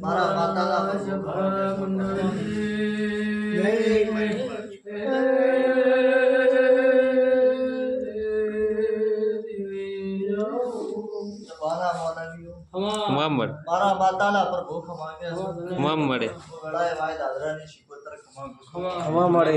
મારા માતાના પ્રભુ મારા માતાના પ્રભુ છે. મળે વડાએ માય દાદરાની શિકોતર ખમા. ખમા મળે.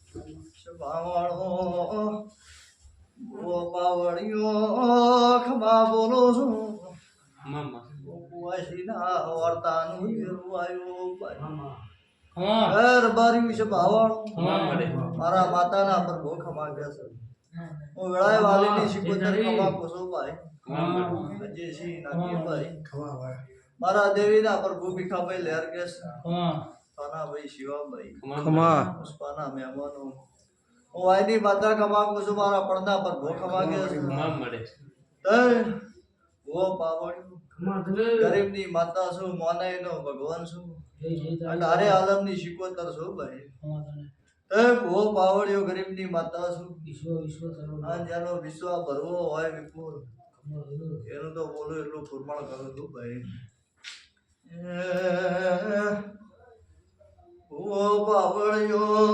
શભાવાળો ગોપાવળિયો ખમા બોલો છું. ઉપવાસીના વર્તાનું નિર્વાયો ઘર બાર્યું છે ભાવાળો મારા માતાના પ્રભુ ખમા ગયા છે. હું. વેળાએ વાલીની શિકોતર ખમા. કોસો ભાઈ. અજય સિંહ ભાઈ મારા દેવીના પ્રભુ ભીખાભાઈ લહેર ગયા છે તાનાભાઈ શિવાભાઈ ખમા પુષ્પાના મહેમાનો. હું વાયની માતા કમાવું છું મારા પડદા પર ભો ખમા મળે ઓ પાવડિયું ગરીબની માતા છું મોનાઈનો ભગવાન છું. અને હારે આલમની શિકોતર છું ભાઈ. એ ભો પાવડિયો ગરીબની માતા છું. આ જેનો વિશ્વ ભરવો હોય વિપુલ. એનું તો બોલું એટલું ફુરમાણ કરું છું ભાઈ. ઓ બાવળિયો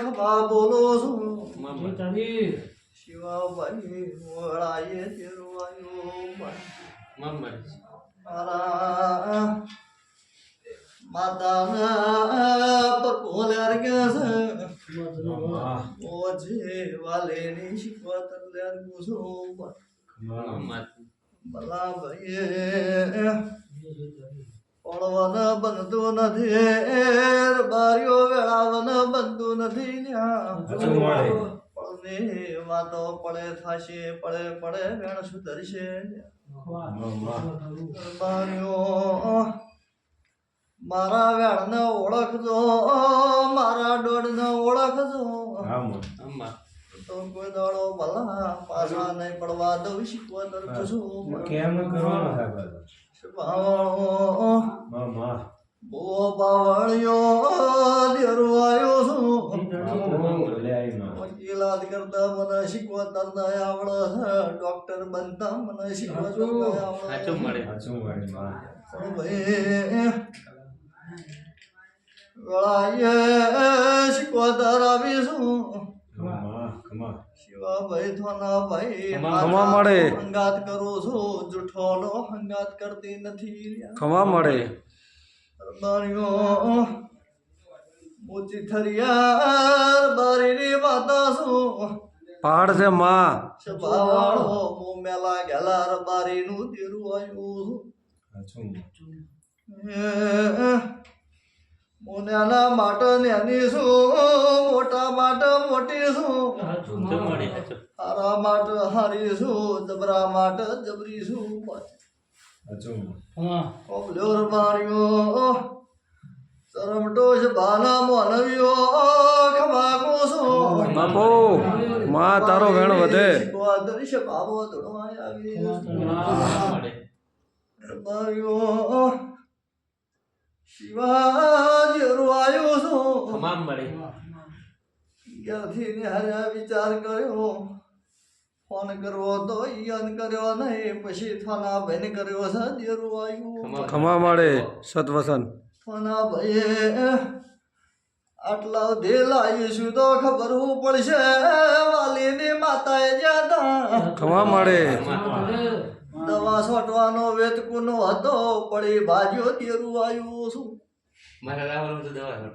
ખમા બોલો છું શિવાભાઈ વળાએ તેરો આયો ભાઈ મારા માતાના કે છે. ઓજે વાલેની શિકોતર લેર ગુસો ભલા ભાઈએ પડવન બનતું નથી બારીઓ વેળાવન બનતું નથી ન્યા પડને વાતો પડે થાશે પડે પડે વેણ સુધરશે. બારીઓ મારા વેણને ઓળખજો મારા દોડને ઓળખજો. તો કોઈ દાડો ભલા પાછા નહીં પડવા દઉં શીખવા તરફ કેમ કરવાનો ભાવાળો બો બાવળિયો દેરો આવ્યો છું માં કરતા મને શીખવા તરતા આવડે છે ડોક્ટર બનતા મને શીખવા સાચું વાળી માં છે ભાઈ ગળાએ શીખવા તર આવીશું મામા કમા શિવાભાઈ થોના ભાઈ ખમા. મળે. હંગાત કરું છું જૂઠોનો હંગાત કરતી નથી ખમા મળે. બારીઓ મોચી થરિયાર બારીની માતા છું. પહાડ છે માં. સભાવાળો મો મેલા ગેલાર બારીનું તેરું આવ્યું સાચું મોનેના માટે નેની છું મોટા માટે મોટી છું હારા માટે હારી છું જબરા માટે જબરી છું ઓબ્લોર માર્યો ચરમટોશ બાના મોનવ્યો ખમાકો છું બાપો માં તારો વેણ વધે. દર્શ બાબો ધોળવાય આવી માર્યો શિવાજી રૂવાયો છું. ત્યાંથી ને હારે વિચાર કર્યો. ફોન કરવો તો ઈયન કર્યો નહીં. પછી થાના ભાઈને કર્યો છે દેરું આવ્યું ખમા મળે સતવસન. થાના ભાઈએ આટલા સુધી લાવીશું તો ખબર હું પડશે. વાલીની માતાએ જ્યાં ખમા મળે દવા છોટવાનો વેતકુનો હતો પડી ભાજ્યો તેરું આવ્યું છું મારા રાવણ તો દવા હતો